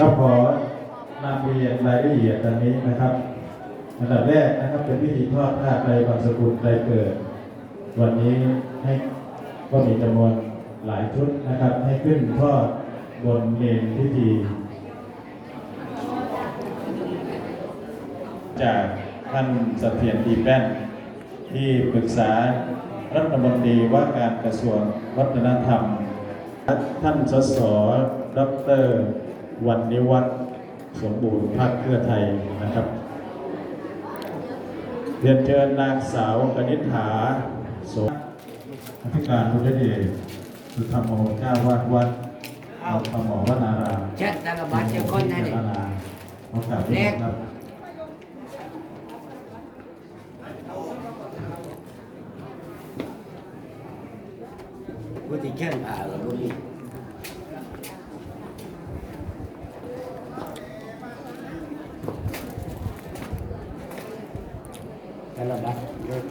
ก็ขอนำเรียนรายละเอียดดังนี้นะครับอันดับแรกนะครับเป็นพิธีทอดผ้าไตรบางสกุลไตรเกิด วันนี้ให้ก็มีจำนวนหลายชุดนะครับ ให้ขึ้นทอดบนเมนพิธี จากท่านเสถียรดีแป้น ที่ปรึกษารัฐมนตรีว่าการกระทรวงวัฒนธรรม ท่านสส ดรวันนิวัฒน์สมบูรณ์พรรคเพื่อไทยนะครับเรียนเชิญนางสาวกนิษฐาโสอธิการบุญเดชสุธรรมโมเจ้าวาดวัดเอาธรรมหวนาราม chết ta là bát cho con này เจ้า này นาโอกาสที่ครับ Dala ba? Good.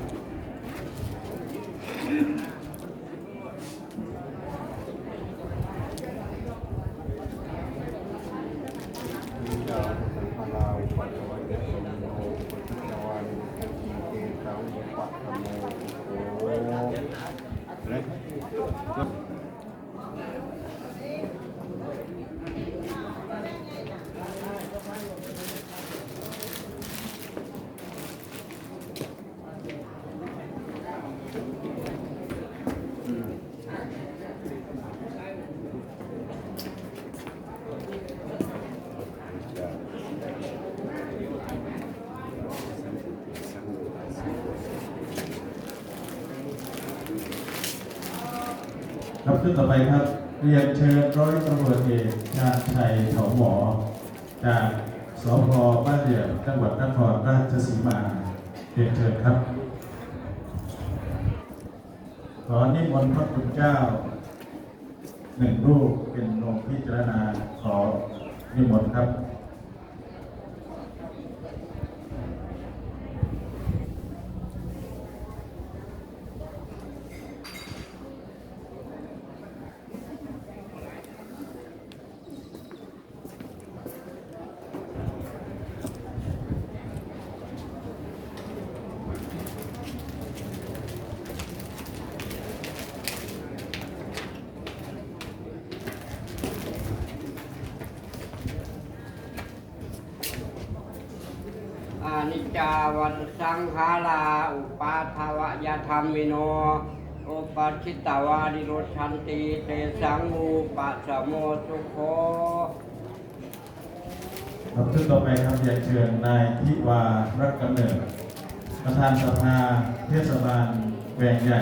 ขึ้นต่อไปครับ เรียนเชิญร้อยตำรวจเอกชาญชัยเถาหมอ จากสพบ้านเดี่ยวจังหวัดนครราชสีมาเรียนเชิญครับ ขอนิมนต์พระคุณเจ้าหนึ่งรูปเป็นองค์พิจารณาขอนิมนต์ครับ นิจจาวันสังขาราอุปาทวะยธรรมิโนโอปัชิตาวานิโรชันติเตสังมูปัสสะโมสุโคครับขึ้นต่อไปครับเรียเชิญนายทิวารักกำเนิด ประธานสภาเทศบาลแวงใหญ่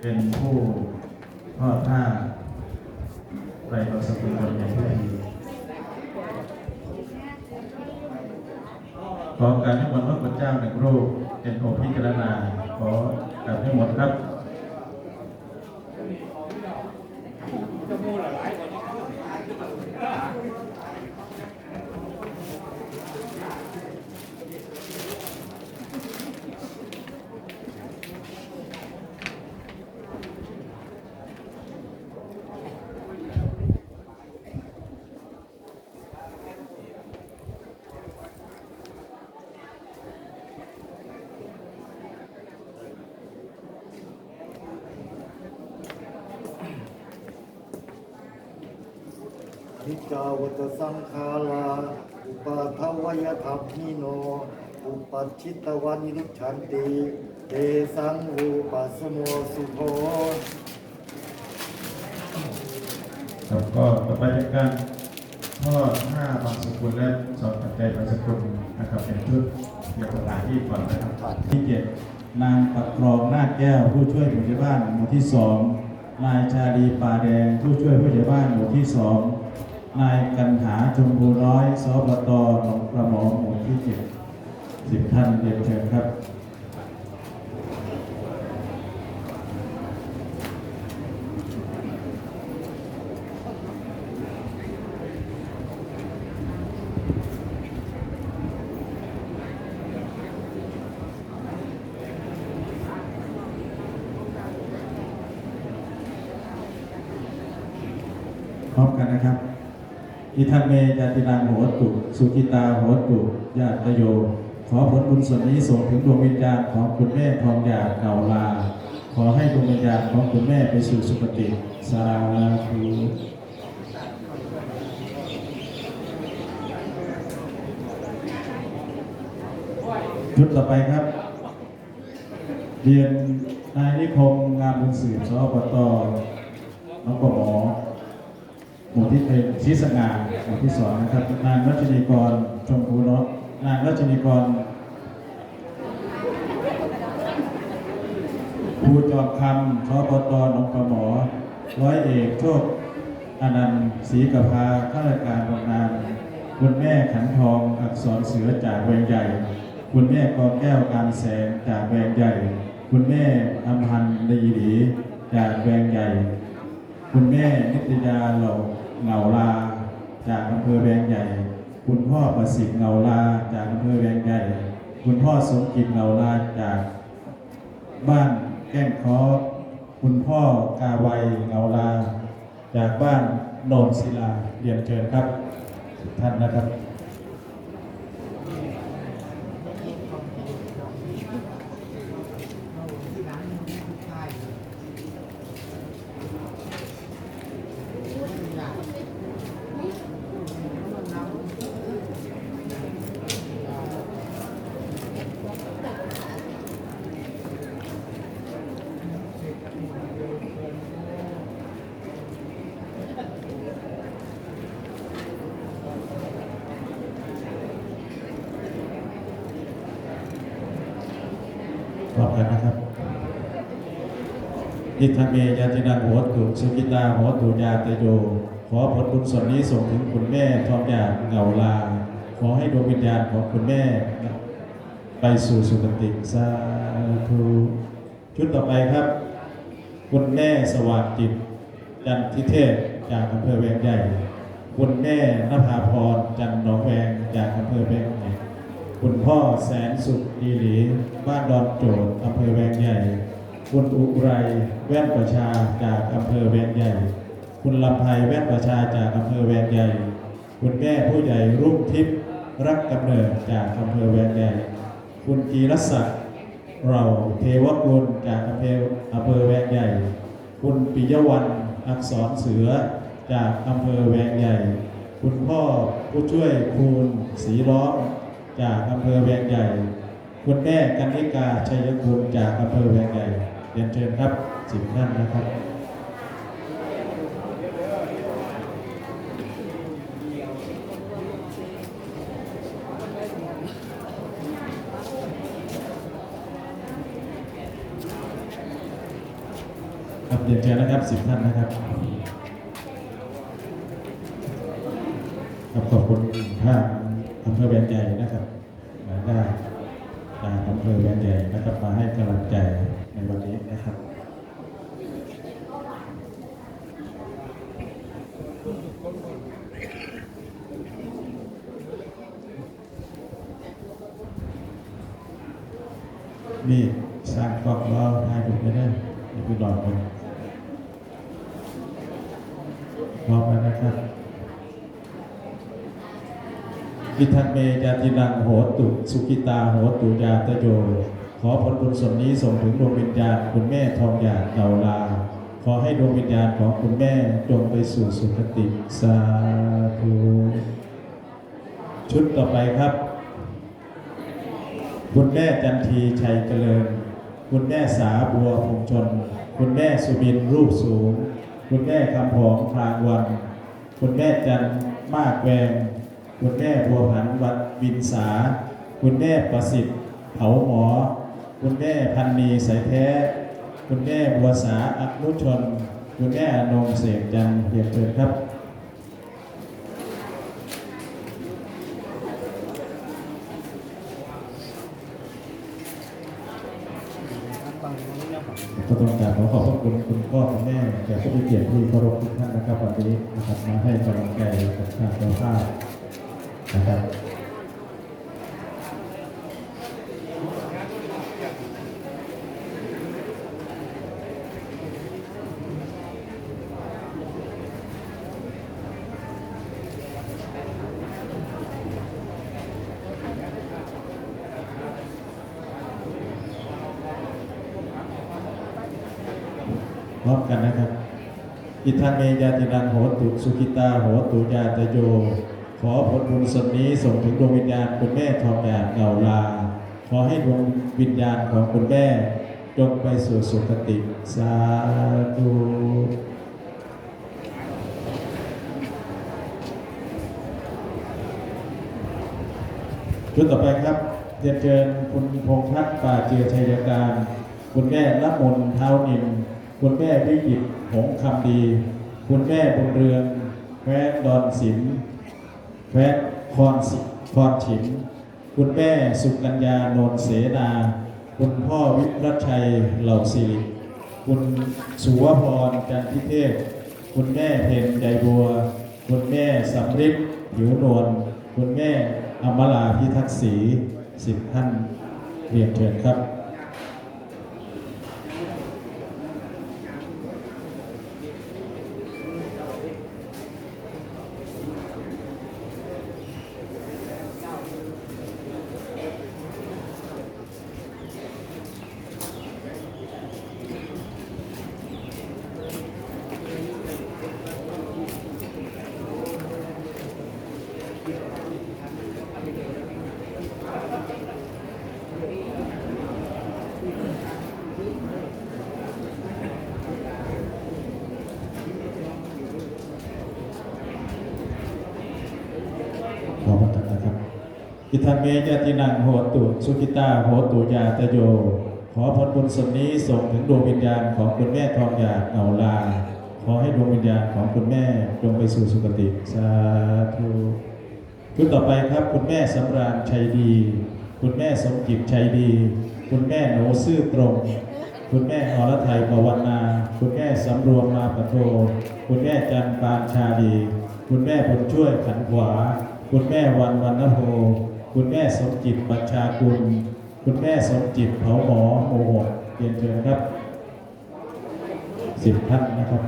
เป็นผู้ทอดผ้าไรเราสกุลคนใหญ่ที่ดี ขอการให้มนต์พระพุทธเจ้าหนึ่งรูปเป็นองค์พิจารณาขอการให้หมดครับ นิจจา วัตสังขาราอุปาทวยธรรมนิโน อุปัชิตวานิรุชันติเตสังอุปัสสโมสุโภครับก็ต่อไปเป็นการทอดผ้าบางสกุลและสอนปัจจัยบางสกุลนะครับเป็นชุดเกี่ยวกับสถานที่ก่อนนะครับที่เจ็ดนางปักรองนาคแก้วผู้ช่วยผู้ใหญ่บ้านหมู่ที่สองนายชาลีปาแดงผู้ช่วยผู้ใหญ่บ้านหมู่ที่สอง นายกันหาชมพูน้อยสบตหนองประหมอหมู่ที่เจ็ดสิบท่านเรียนเชิญครับพร้อมกันนะครับ อิทัเมยาตินังโหตุสุกิตาโหตุญาตโย ขอผลบุญส่วนนี้ส่งถึงดวงวิญญาณของคุณแม่ทองหยาดเก่าลา ขอให้ดวงวิญญาณของคุณแม่ไปสู่สุคติสาธุชุดต่อไปครับ เรียนนายนิคมงามบุญสืบสอบตน้องปหมอ หมู่ที่เป็นชิสงาหมู่ที่สองนะครับ นางรัชนีกรชมพูเนาะนางรัชนีกรภูจอมคำสอบตน้องปหมอ ร้อยเอกโชคอนันต์ศรีกภาข้าราชการบำนาญคุณแม่ขันทองอักษรเสือจากเวงใหญ่ คุณแม่กอแก้วการแสงจากแวงใหญ่ คุณแม่อำพันธ์ดีหลีจากแวงใหญ่ คุณแม่นิตยาเหล่าเหงาลา จากอำเภอแวงใหญ่ คุณพ่อประสิทธิ์เหงาลา จากอำเภอแวงใหญ่ คุณพ่อสมจิตเหงาลาจากบ้านแก้งเคอคุณพ่อกาไวเหงาลา จากบ้านโนนศิลาเรียนเชิญครับท่านนะครับ พร้อมกันนะครับ อิทธเมยาตินังโหตุสุกิตาโหตุญาตโย ขอผลบุญส่วนนี้ส่งถึงคุณแม่ทองหยาเหงาลา ขอให้ดวงวิญญาณของคุณแม่ ไปสู่สุคติสาธุชุดต่อไปครับ คุณแม่สว่างจิตจันทิเทพจากอำเภอแวงใหญ่ คุณแม่นภาพรจันหนองแวงจากอำเภอแวงใหญ่คุณพ่อแสนสุขดีหลีบ้านดอนโจดอำเภอแวงใหญ่ คุณอุไรแว่นประชาจากอำเภอแวงใหญ่ คุณลำไพแว่นประชาจากอำเภอแวงใหญ่ คุณแม่ผู้ใหญ่รุ่งทิพย์รักกำเนิดจากอำเภอแวงใหญ่ คุณกีรศักดิ์เราเทวกุลจากอำเภออำเภอแวงใหญ่ คุณปิยวรรณอักษรเสือจากอำเภอแวงใหญ่ คุณพ่อผู้ช่วยคูณสีล้อมจากอำเภอแวงใหญ่ คุณแม่กันนิกาชัยคุณจากอำเภอแวงใหญ่ รียนเชิญครับสิบท่านนะครับครับเรียนเชิญนะครับสิบท่านนะครับครับขอบคุณท่านอำเภอแวงใหญ่นะครับมาได้ จากอำเภอแวงใหญ่นะครับมาให้กำลังใจในวันนี้นะครับนี่สร้างกล้องเราให้ผมไม่ได้นี่คือหลอดมันพร้อมแล้วนะครับ อิทันเมยาตินังโหตุสุกิตาโหตุยาตโย ขอผลบุญส่วนนี้ส่งถึงดวงวิญญาณคุณแม่ทองหยาดเนาลา ขอให้ดวงวิญญาณของคุณแม่จงไปสู่สุคติสาธุชุดต่อไปครับ คุณแม่จันทีชัยเจริญ คุณแม่สาบัวพงชน คุณแม่สุบินรูปสูง คุณแม่คำผองพรางวัน คุณแม่จันมากแวง คุณแม่บัวผันวัดวินสา คุณแม่ประสิทธิ์เผาหมอ คุณแม่พันนีสายแท้ คุณแม่บัวสาอนุชน คุณแม่นงเสกจันเรียนเชิญครับก็ต้องกราบขอขอบพระคุณคุณพ่อคุณแม่แขกผู้มีเกียรติที่เคารพทุกท่านนะครับวันนี้นะครับมาให้กำลังใจกับทางเจ้าภาพ ครับพร้อมกันนะครับ อิทังเมยาตินังโหตุ สุขิตาโหตุยาตโย ขอผลบุญส่วนนี้ส่งถึงดวงวิญญาณคุณแม่ทองหยาดเหงาลา ขอให้ดวงวิญญาณของคุณแม่จงไปสู่สุคติ สาธุชุดต่อไปครับเรียนเชิญคุณพงษ์พัฒน์ป่าเจือชัยการ คุณแม่ละมนเท้านินคุณแม่วิจิตรหงคำดี คุณแม่บุญเรืองแควดดอนศิลป์ แควดคอนสิคอนฉิมคุณแม่สุกัญญาโนนเสนา คุณพ่อวิรัชัยเหล่าสิริคุณสุวพรจันทิเทพ คุณแม่เพนใจบัว คุณแม่สำริดผิวนวลคุณแม่อมราพิทักษ์ศรีสิบท่านเรียนเชิญครับ ขอพระคุณนะครับ อิทันเมยตินังโหตุสุขิตาโหตุยาตโย ขอผลบุญส่วนนี้ส่งถึงดวงวิญญาณของคุณแม่ทองหยาดเหงาลา ขอให้ดวงวิญญาณของคุณแม่จงไปสู่สุคติ สาธุชุดต่อไปครับคุณแม่สำราญชัยดี คุณแม่สมจิตชัยดี คุณแม่โหนซื่อตรง คุณแม่อรไทยปวรรณาคุณแม่สำรวมมาปะโท คุณแม่จันปานชาดี คุณแม่บุญช่วยขันขวา คุณแม่วันวันนโภ คุณแม่สมจิตบัญชากุลคุณแม่สมจิตเผาหมอโมโหกเรียนเชิญครับสิบท่านนะครับ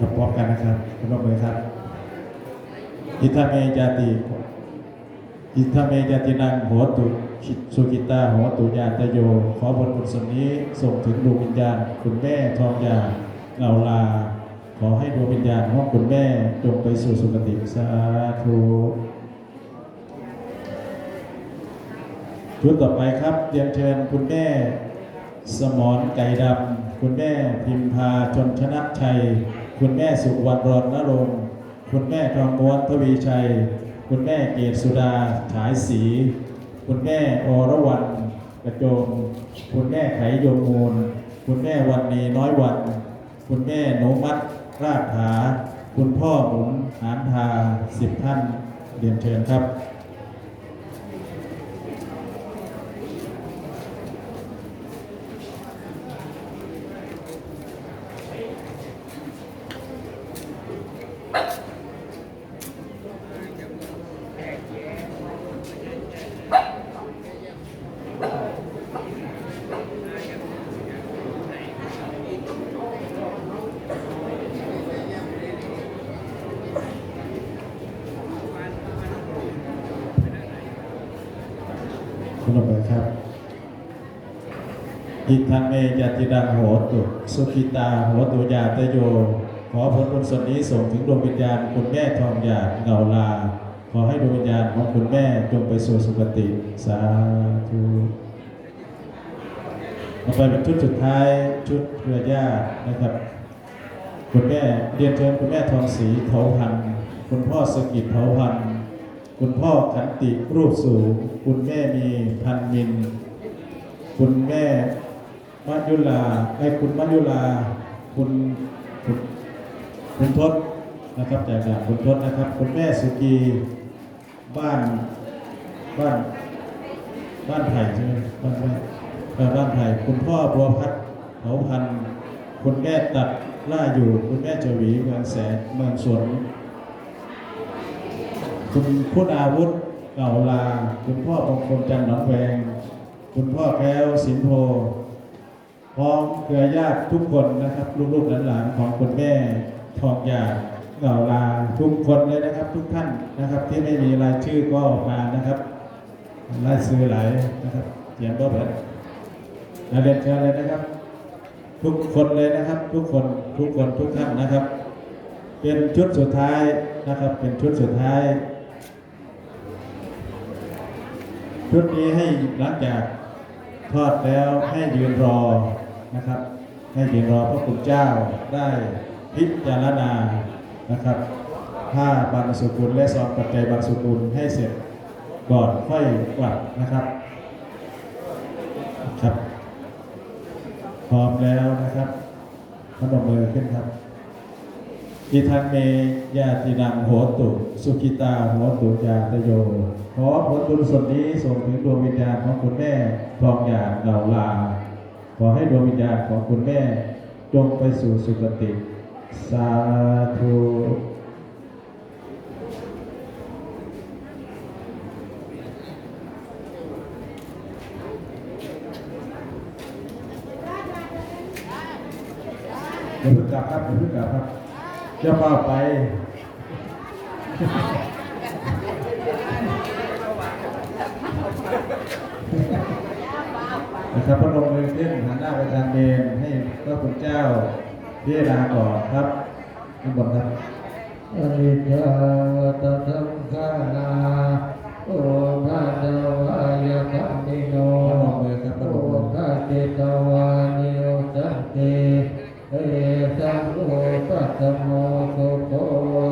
ครับ พร้อมกันนะครับคุณร่วมมือครับ อิทธเมจาติ อิทธเมจาตินังโหตุชิสุกิตาโหตุญาตโย ขอผลบุญส่วนนี้ส่งถึงดวงวิญญาณ คุณแม่ทองยาเหงาลา ขอให้ดวงวิญญาณของคุณแม่จงไปสู่สุคติสาธุชุดต่อไปครับเรียนเชิญคุณแม่สมรไก่ดำ คุณแม่พิมพาชนชนะชัย คุณแม่สุวรรณรณรงค์คุณแม่ทองม้วนทวีชัย คุณแม่เกศสุดาฉายศรีคุณแม่อรวรรณกระโจมคุณแม่ไขยมมูล คุณแม่วันนีน้อยวัน คุณแม่โนมัดรากผาคุณพ่อหมุนหานทาสิบท่านเรียนเชิญครับ คุณผู้ชมครับิทังเมยติดังโหตุ สุขิตาโหตุยาตโย ขอผลบุญส่วนนี้ส่งถึงดวงวิญญาณคุณแม่ทองหยาดเงาลา ขอให้ดวงวิญญาณของคุณแม่จงไปสู่สุคติ สาธุต่อไปเป็นชุดสุดท้ายชุดเครือญาตินะครับ คุณแม่เรียนเชิญคุณแม่ทองศรีเถาพันคุณพ่อสกิจเถาพันคุณพ่อขันติรูปสูง คุณแม่มีพันมิน คุณแม่ มัจยุลาไอ้คุณมัจยุลา คุณคุณคุณทศนะครับจากจากคุณทศนะครับ คุณแม่สุกีบ้านบ้านบ้านไผ่ใช่ไหมบ้านไผ่บ้านไผ่คุณพ่อบัวพัฒน์เถาพันคุณแม่ตัดล่าอยู่ คุณแม่เจวีเมืองแสนเมืองสวนคุณพุทธอาวุธเก่าลา คุณพ่อมงคลจันทร์หนองแวง คุณพ่อแก้วสินโพ พร้อมเครือญาติทุกคนนะครับลูกๆหลานๆของคุณแม่ทองยาดเก่าลาทุกคนเลยนะครับ ทุกท่านนะครับ ที่ไม่มีรายชื่อก็มานะครับรายซื้อหลายนะครับเสียงก็เบิดมาเรียนเชิญเลยนะครับ ทุกคนเลยนะครับ ทุกคนทุกคนทุกท่านนะครับ เป็นชุดสุดท้ายนะครับ เป็นชุดสุดท้ายชุดนี้ให้หลังจากทอดแล้วให้ยืนรอ นะครับให้ยืนรอพระคุณเจ้าได้พิจารณานะครับผ้าบางสุกุลและซองปัจจัยบางสุกุลให้เสร็จก่อนค่อยกลับนะครับครับพร้อมแล้วนะครับพนมมือขึ้นครับอิทังเมญาตินังโหตุ สุขิตาโหตุญาตโย ขอผลบุญส่วนนี้ส่งถึงดวงวิญญาณของคุณแม่ทองหยาดเหล่าลา อให้ดวงวิญญาณของคุณแม่จงไปสู่สุคติ สาธุอย่าเพิ่งกลับครับอย่าเพิ่งกลับครับจะพาไป นะครับพระองค์มือขึ้นหันหน้าไปทางเมนให้พระคุณเจ้าพิจารณาก่อนครับข้างบนครับอนิจจวัตสังขาราโอภาสวายธรรมิโนพระองค์มือครับพระโอองค์มือภาสิตวานิโยสันติเอสังโอปัสโมสุโภวะสัพเพต